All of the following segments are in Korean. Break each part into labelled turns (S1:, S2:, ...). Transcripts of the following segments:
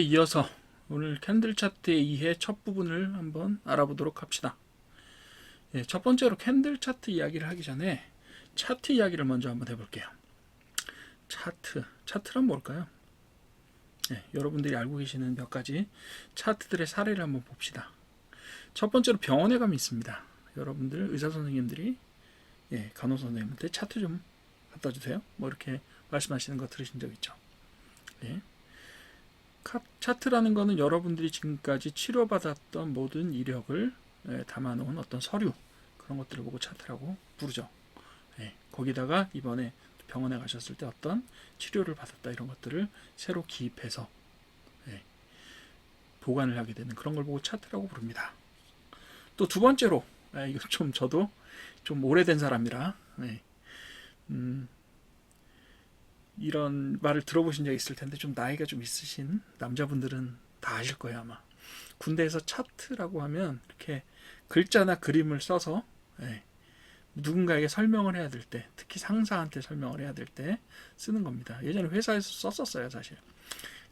S1: 이어서 오늘 캔들 차트의 이해 첫 부분을 한번 알아보도록 합시다. 예, 첫 번째로 캔들 차트 이야기를 하기 전에 차트 이야기를 먼저 한번 해볼게요. 차트, 차트란 뭘까요? 예, 여러분들이 알고 계시는 몇 가지 차트들의 사례를 한번 봅시다. 첫 번째로 병원에 가면 있습니다. 여러분들 의사 선생님들이 예, 간호 선생님한테 차트 좀 갖다 주세요. 뭐 이렇게 말씀하시는 거 들으신 적 있죠? 예. 카- 차트라는 거는 여러분들이 지금까지 치료받았던 모든 이력을 예, 담아놓은 어떤 서류 그런 것들을 보고 차트라고 부르죠. 예, 거기다가 이번에 병원에 가셨을 때 어떤 치료를 받았다 이런 것들을 새로 기입해서 예, 보관을 하게 되는 그런 걸 보고 차트라고 부릅니다. 또 두 번째로 예, 이거 좀 저도 좀 오래된 사람이라 예, 음, 이런 말을 들어보신 적 있을 텐데 좀 나이가 좀 있으신 남자분들은 다 아실 거예요 아마. 군대에서 차트라고 하면 이렇게 글자나 그림을 써서 예, 누군가에게 설명을 해야 될 때 특히 상사한테 설명을 해야 될 때 쓰는 겁니다. 예전에 회사에서 썼었어요 사실.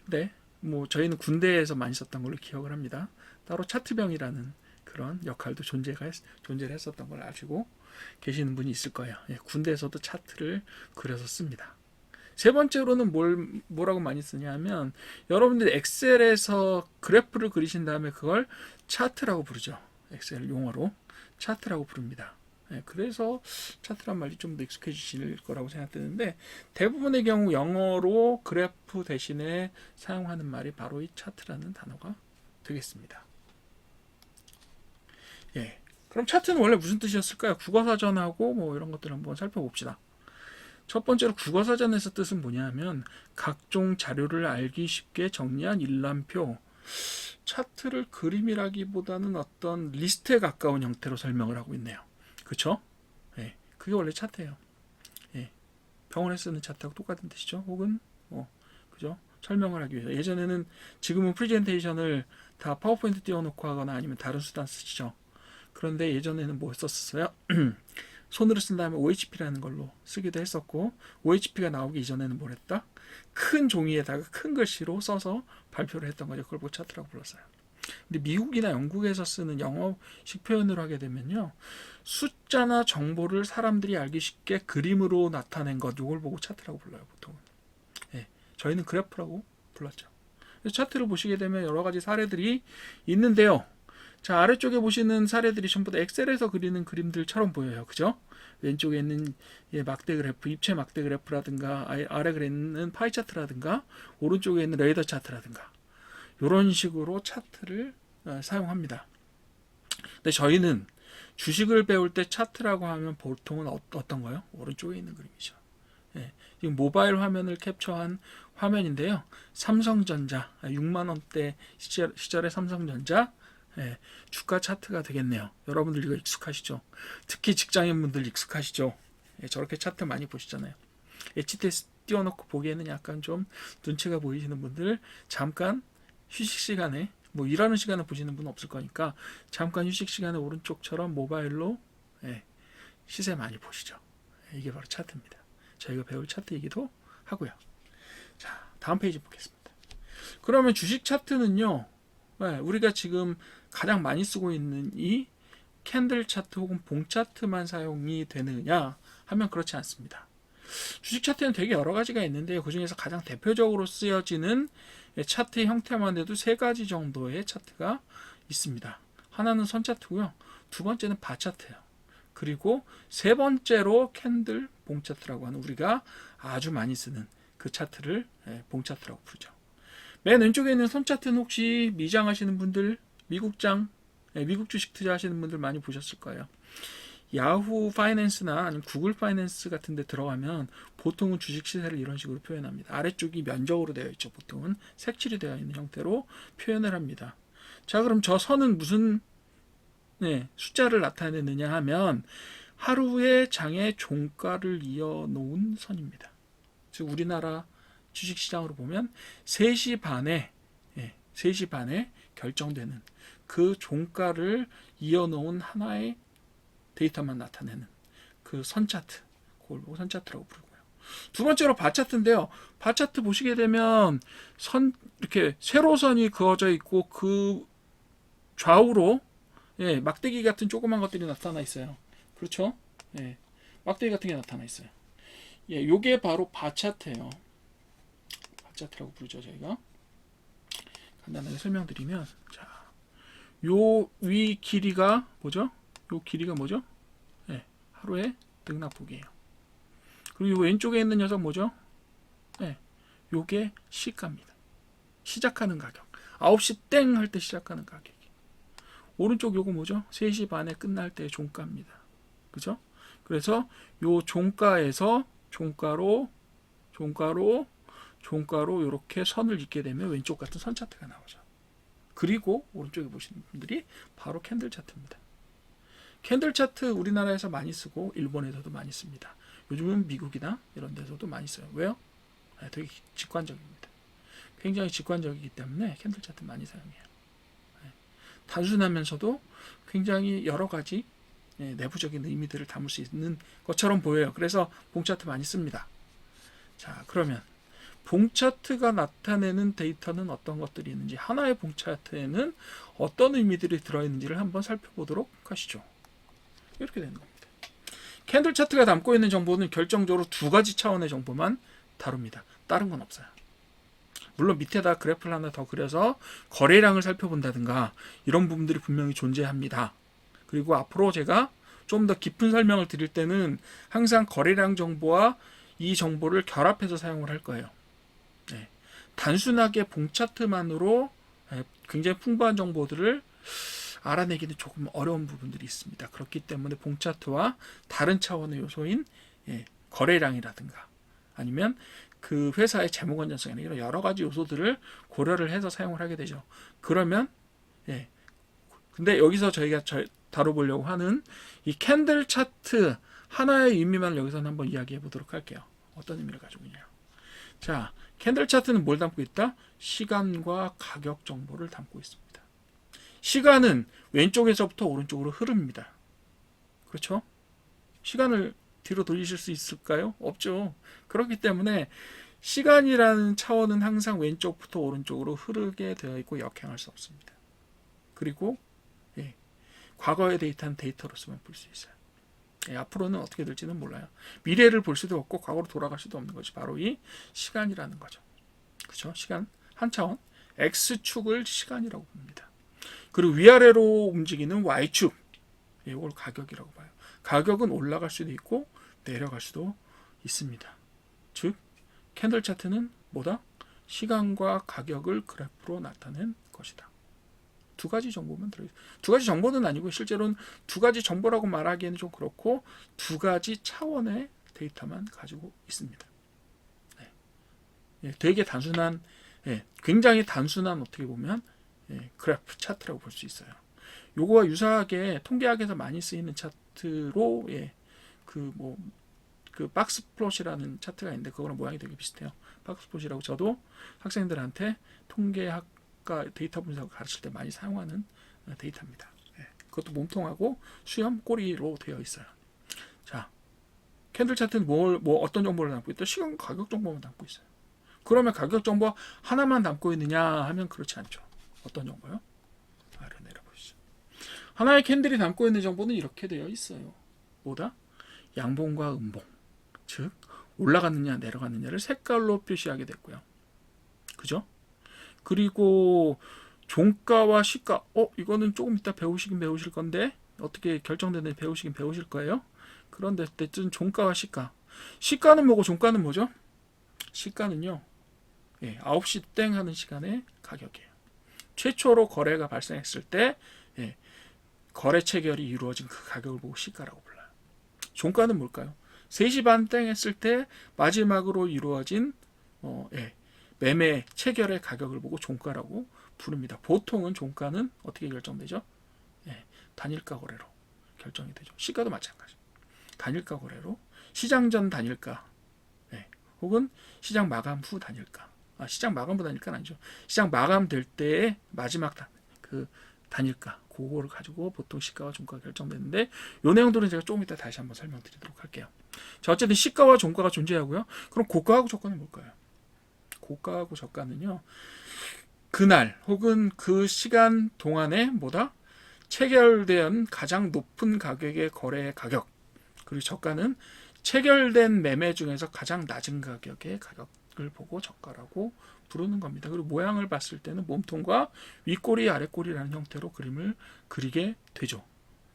S1: 근데 뭐 저희는 군대에서 많이 썼던 걸로 기억을 합니다. 따로 차트병이라는 그런 역할도 존재가 했, 존재를 했었던 걸 아시고 계시는 분이 있을 거예요. 예, 군대에서도 차트를 그려서 씁니다 세 번째로는 뭘 뭐라고 많이 쓰냐면 여러분들이 엑셀에서 그래프를 그리신 다음에 그걸 차트라고 부르죠. 엑셀 용어로 차트라고 부릅니다. 예, 그래서 차트란 말이 좀 더 익숙해지실 거라고 생각되는데 대부분의 경우 영어로 그래프 대신에 사용하는 말이 바로 이 차트라는 단어가 되겠습니다. 예. 그럼 차트는 원래 무슨 뜻이었을까요? 국어사전하고 뭐 이런 것들 한번 살펴봅시다. 첫 번째로 국어사전에서 뜻은 뭐냐면 각종 자료를 알기 쉽게 정리한 일람표 차트를 그림이라기보다는 어떤 리스트에 가까운 형태로 설명을 하고 있네요. 그쵸? 예, 그게 원래 차트예요. 예, 병원에 쓰는 차트하고 똑같은 뜻이죠. 혹은 뭐 그죠? 설명을 하기 위해서 예전에는 지금은 프레젠테이션을 다 파워포인트 띄워놓고 하거나 아니면 다른 수단 쓰시죠. 그런데 예전에는 뭐 썼었어요? 손으로 쓴 다음에 OHP라는 걸로 쓰기도 했었고 OHP가 나오기 이전에는 뭘 했다? 큰 종이에다가 큰 글씨로 써서 발표를 했던 거죠. 그걸 뭐 차트라고 불렀어요. 근데 미국이나 영국에서 쓰는 영어식 표현으로 하게 되면요. 숫자나 정보를 사람들이 알기 쉽게 그림으로 나타낸 것 이걸 보고 차트라고 불러요. 보통은. 예, 저희는 그래프라고 불렀죠. 차트를 보시게 되면 여러 가지 사례들이 있는데요. 자 아래쪽에 보시는 사례들이 전부 다 엑셀에서 그리는 그림들처럼 보여요. 그죠? 왼쪽에 있는 예, 막대 그래프, 입체 막대 그래프라든가 아- 아래 그래 있는 파이 차트라든가 오른쪽에 있는 레이더 차트라든가 이런 식으로 차트를 어, 사용합니다. 근데 저희는 주식을 배울 때 차트라고 하면 보통은 어, 어떤 거요? 오른쪽에 있는 그림이죠. 예, 지금 모바일 화면을 캡처한 화면인데요. 삼성전자 6만 원대 시절, 시절의 삼성전자 예, 주가 차트가 되겠네요. 여러분들 이거 익숙하시죠? 특히 직장인분들 익숙하시죠? 예, 저렇게 차트 많이 보시잖아요. HTS 띄워놓고 보기에는 약간 좀 눈치가 보이시는 분들 잠깐 휴식 시간에 뭐 일하는 시간에 보시는 분은 없을 거니까 잠깐 휴식 시간에 오른쪽처럼 모바일로 예, 시세 많이 보시죠. 예, 이게 바로 차트입니다. 저희가 배울 차트이기도 하고요. 자, 다음 페이지 보겠습니다. 그러면 주식 차트는요. 네, 우리가 지금 가장 많이 쓰고 있는 이 캔들 차트 혹은 봉 차트만 사용이 되느냐 하면 그렇지 않습니다. 주식 차트는 되게 여러 가지가 있는데요. 그 중에서 가장 대표적으로 쓰여지는 차트의 형태만 해도 세 가지 정도의 차트가 있습니다. 하나는 선 차트고요. 두 번째는 바 차트예요. 그리고 세 번째로 캔들 봉 차트라고 하는 우리가 아주 많이 쓰는 그 차트를 예, 봉 차트라고 부르죠. 맨 왼쪽에 있는 선 차트는 혹시 미장 하시는 분들, 미국장, 예, 미국 주식 투자하시는 분들 많이 보셨을 거예요. 야후 파이낸스나 아니면 구글 파이낸스 같은 데 들어가면 보통은 주식 시세를 이런 식으로 표현합니다. 아래쪽이 면적으로 되어 있죠. 보통은 색칠이 되어 있는 형태로 표현을 합니다. 자, 그럼 저 선은 무슨 네, 숫자를 나타내느냐 하면 하루의 장의 종가를 이어 놓은 선입니다. 즉 우리나라 주식시장으로 보면 3시 반에 예, 3시 반에 결정되는 그 종가를 이어놓은 하나의 데이터만 나타내는 그 선 차트, 그걸 보고 선 차트라고 부르고요. 두 번째로 바 차트인데요. 바 차트 보시게 되면 선 이렇게 세로선이 그어져 있고 그 좌우로 예, 막대기 같은 조그만 것들이 나타나 있어요. 그렇죠? 예. 막대기 같은 게 나타나 있어요. 예, 요게 바로 바 차트예요. 바 차트라고 부르죠, 저희가. 간단하게 설명드리면 자. 요 위 길이가 뭐죠? 요 길이가 뭐죠? 예. 하루의 등락폭이에요. 그리고 요 왼쪽에 있는 녀석 뭐죠? 예. 요게 시가입니다. 시작하는 가격. 9시 땡 할 때 시작하는 가격. 오른쪽 요거 뭐죠? 3시 반에 끝날 때 종가입니다. 그죠? 그래서 요 종가에서 종가로 종가로 종가로 이렇게 선을 잇게 되면 왼쪽 같은 선 차트가 나오죠. 그리고 오른쪽에 보시는 분들이 바로 캔들 차트입니다. 캔들 차트 우리나라에서 많이 쓰고 일본에서도 많이 씁니다. 요즘은 미국이나 이런 데서도 많이 써요. 왜요? 네, 되게 직관적입니다. 굉장히 직관적이기 때문에 캔들 차트 많이 사용해요. 네. 단순하면서도 굉장히 여러 가지 예, 내부적인 의미들을 담을 수 있는 것처럼 보여요. 그래서 봉 차트 많이 씁니다. 자, 그러면 봉 차트가 나타내는 데이터는 어떤 것들이 있는지 하나의 봉 차트에는 어떤 의미들이 들어있는지를 한번 살펴보도록 하시죠. 이렇게 되는 겁니다. 캔들 차트가 담고 있는 정보는 결정적으로 두 가지 차원의 정보만 다룹니다. 다른 건 없어요. 물론 밑에다 그래프를 하나 더 그려서 거래량을 살펴본다든가 이런 부분들이 분명히 존재합니다. 그리고 앞으로 제가 좀 더 깊은 설명을 드릴 때는 항상 거래량 정보와 이 정보를 결합해서 사용을 할 거예요. 네. 단순하게 봉 차트만으로 예, 굉장히 풍부한 정보들을 알아내기는 조금 어려운 부분들이 있습니다. 그렇기 때문에 봉 차트와 다른 차원의 요소인 예, 거래량이라든가 아니면 그 회사의 재무 건전성 이런 여러 가지 요소들을 고려를 해서 사용을 하게 되죠. 그러면 예. 근데 여기서 저희가 저, 다뤄보려고 하는 이 캔들 차트 하나의 의미만 여기서는 한번 이야기해 보도록 할게요. 어떤 의미를 가지고 있냐. 자, 캔들 차트는 뭘 담고 있다? 시간과 가격 정보를 담고 있습니다. 시간은 왼쪽에서부터 오른쪽으로 흐릅니다. 그렇죠? 시간을 뒤로 돌리실 수 있을까요? 없죠. 그렇기 때문에 시간이라는 차원은 항상 왼쪽부터 오른쪽으로 흐르게 되어 있고 역행할 수 없습니다. 그리고 예, 과거의 데이터는 데이터로서만 볼 수 있어요. 예, 앞으로는 어떻게 될지는 몰라요. 미래를 볼 수도 없고 과거로 돌아갈 수도 없는 것이 바로 이 시간이라는 거죠. 그렇죠? 시간 한 차원 x축을 시간이라고 봅니다. 그리고 위아래로 움직이는 y축 예, 이걸 가격이라고 봐요. 가격은 올라갈 수도 있고 내려갈 수도 있습니다. 즉 캔들 차트는 뭐다? 시간과 가격을 그래프로 나타낸 것이다. 두 가지 정보만 들어있어요. 두 가지 정보는 아니고 실제로는 두 가지 정보라고 말하기에는 좀 그렇고 두 가지 차원의 데이터만 가지고 있습니다. 네. 예, 되게 단순한, 예, 굉장히 단순한 어떻게 보면 예, 그래프 차트라고 볼 수 있어요. 요거와 유사하게 통계학에서 많이 쓰이는 차트로 예, 그뭐 그 박스 플롯이라는 차트가 있는데 그거랑 모양이 되게 비슷해요. 박스 플롯이라고 저도 학생들한테 통계학 과 데이터 분석을 가르칠 때 많이 사용하는 어, 데이터입니다. 예, 그것도 몸통하고 수염 꼬리로 되어 있어요. 자, 캔들 차트는 뭘, 뭐 어떤 정보를 담고 있다? 시간 가격 정보만 담고 있어요. 그러면 가격 정보 하나만 담고 있느냐 하면 그렇지 않죠. 어떤 정보요? 아래 내려보시죠. 하나의 캔들이 담고 있는 정보는 이렇게 되어 있어요. 뭐다? 양봉과 음봉. 즉 올라갔느냐 내려갔느냐를 색깔로 표시하게 됐고요. 그죠? 그리고 종가와 시가 어 이거는 조금 이따 배우시긴 배우실 건데 어떻게 결정되는지 배우시긴 배우실 거예요. 그런데 어쨌든 종가와 시가 시가는 뭐고 종가는 뭐죠? 시가는요. 예, 9시 땡 하는 시간의 가격이에요. 최초로 거래가 발생했을 때 예, 거래 체결이 이루어진 그 가격을 보고 시가라고 불러요. 종가는 뭘까요? 3시 반 땡 했을 때 마지막으로 이루어진 어, 예, 매매 체결의 가격을 보고 종가라고 부릅니다. 보통은 종가는 어떻게 결정되죠? 예, 단일가 거래로 결정이 되죠. 시가도 마찬가지. 단일가 거래로 시장 전 단일가 예, 혹은 시장 마감 후 단일가 아, 시장 마감 후 단일가는 아니죠. 시장 마감될 때의 마지막 단, 그 단일가 그거를 가지고 보통 시가와 종가가 결정되는데 요 내용들은 제가 조금 이따 다시 한번 설명드리도록 할게요. 자, 어쨌든 시가와 종가가 존재하고요. 그럼 고가하고 저가는 뭘까요? 고가하고 저가는요. 그날 혹은 그 시간 동안에 뭐다? 체결된 가장 높은 가격의 거래 가격. 그리고 저가는 체결된 매매 중에서 가장 낮은 가격의 가격을 보고 저가라고 부르는 겁니다. 그리고 모양을 봤을 때는 몸통과 윗꼬리, 아랫꼬리라는 형태로 그림을 그리게 되죠.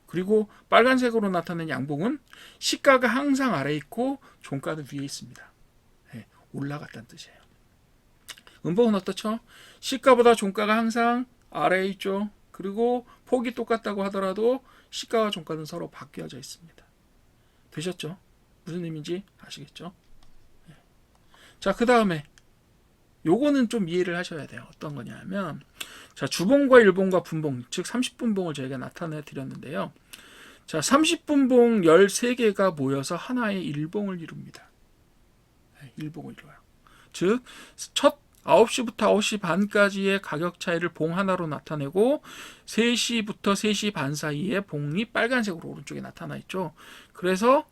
S1: 그리고 빨간색으로 나타낸 양봉은 시가가 항상 아래에 있고 종가는 위에 있습니다. 네, 올라갔다는 뜻이에요. 음봉은 어떻죠? 시가보다 종가가 항상 아래에 있죠. 그리고 폭이 똑같다고 하더라도 시가와 종가는 서로 바뀌어져 있습니다. 되셨죠? 무슨 의미인지 아시겠죠? 네. 자, 그 다음에 요거는 좀 이해를 하셔야 돼요. 어떤 거냐면 자, 주봉과 일봉과 분봉, 즉 30분봉을 저희가 나타내 드렸는데요. 자, 30분봉 13개가 모여서 하나의 일봉을 이룹니다. 네, 일봉을 이뤄요. 즉, 첫 9시부터 9시 반까지의 가격 차이를 봉 하나로 나타내고 3시부터 3시 반 사이에 봉이 빨간색으로 오른쪽에 나타나 있죠. 그래서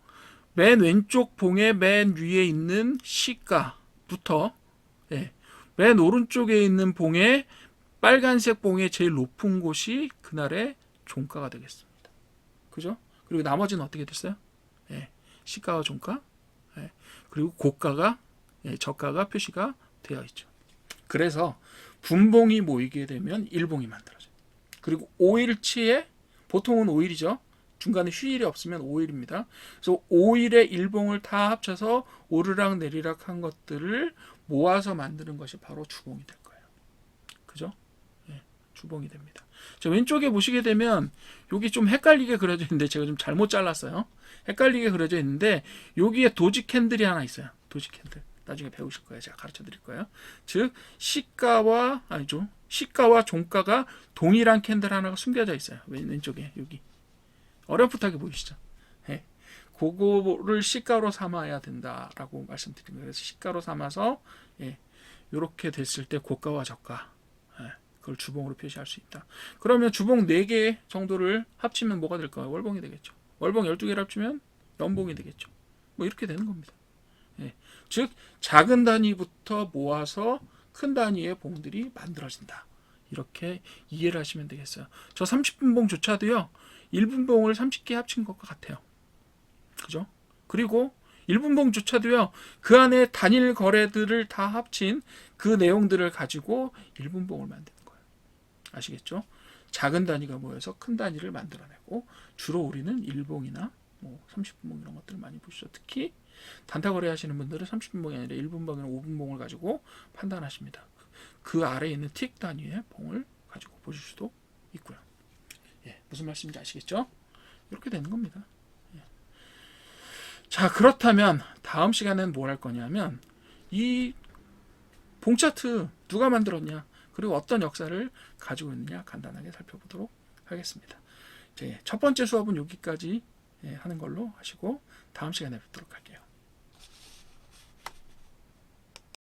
S1: 맨 왼쪽 봉의 맨 위에 있는 시가부터 예, 맨 오른쪽에 있는 봉의 빨간색 봉의 제일 높은 곳이 그날의 종가가 되겠습니다. 그죠? 그리고 나머지는 어떻게 됐어요? 예, 시가와 종가, 예, 그리고 고가가, 예, 저가가 표시가 되어 있죠. 그래서 분봉이 모이게 되면 일봉이 만들어져요. 그리고 5일치에 보통은 5일이죠. 중간에 휴일이 없으면 5일입니다. 그래서 5일의 일봉을 다 합쳐서 오르락 내리락 한 것들을 모아서 만드는 것이 바로 주봉이 될 거예요. 그죠? 예, 주봉이 됩니다. 자, 왼쪽에 보시게 되면 여기 좀 헷갈리게 그려져 있는데 제가 좀 잘못 잘랐어요. 헷갈리게 그려져 있는데 여기에 도지 캔들이 하나 있어요. 도지 캔들. 나중에 배우실 거예요. 제가 가르쳐 드릴 거예요. 즉 시가와 아니죠. 시가와 종가가 동일한 캔들 하나가 숨겨져 있어요. 왼- 왼쪽에 여기 어렴풋하게 보이시죠? 예. 그거를 시가로 삼아야 된다라고 말씀드린 거예요. 그래서 시가로 삼아서 예. 이렇게 됐을 때 고가와 저가 예. 그걸 주봉으로 표시할 수 있다. 그러면 주봉 4개 정도를 합치면 뭐가 될까요? 월봉이 되겠죠. 월봉 12개를 합치면 연봉이 되겠죠. 뭐 이렇게 되는 겁니다. 예. 즉 작은 단위부터 모아서 큰 단위의 봉들이 만들어진다. 이렇게 이해를 하시면 되겠어요. 저 30분봉조차도요. 1분봉을 30개 합친 것과 같아요. 그죠? 그리고 1분봉조차도요. 그 안에 단일 거래들을 다 합친 그 내용들을 가지고 1분봉을 만드는 거예요. 아시겠죠? 작은 단위가 모여서 큰 단위를 만들어내고 주로 우리는 1봉이나 뭐 30분봉 이런 것들을 많이 보시죠. 특히 단타 거래 하시는 분들은 30분봉이 아니라 1분봉이나 5분봉을 가지고 판단하십니다. 그 아래에 있는 틱 단위의 봉을 가지고 보실 수도 있고요. 예, 무슨 말씀인지 아시겠죠? 이렇게 되는 겁니다. 예. 자, 그렇다면 다음 시간엔 뭘 할 거냐면 이 봉차트 누가 만들었냐 그리고 어떤 역사를 가지고 있느냐 간단하게 살펴보도록 하겠습니다. 이제 첫 번째 수업은 여기까지 예, 하는 걸로 하시고 다음 시간에 뵙도록 할게요.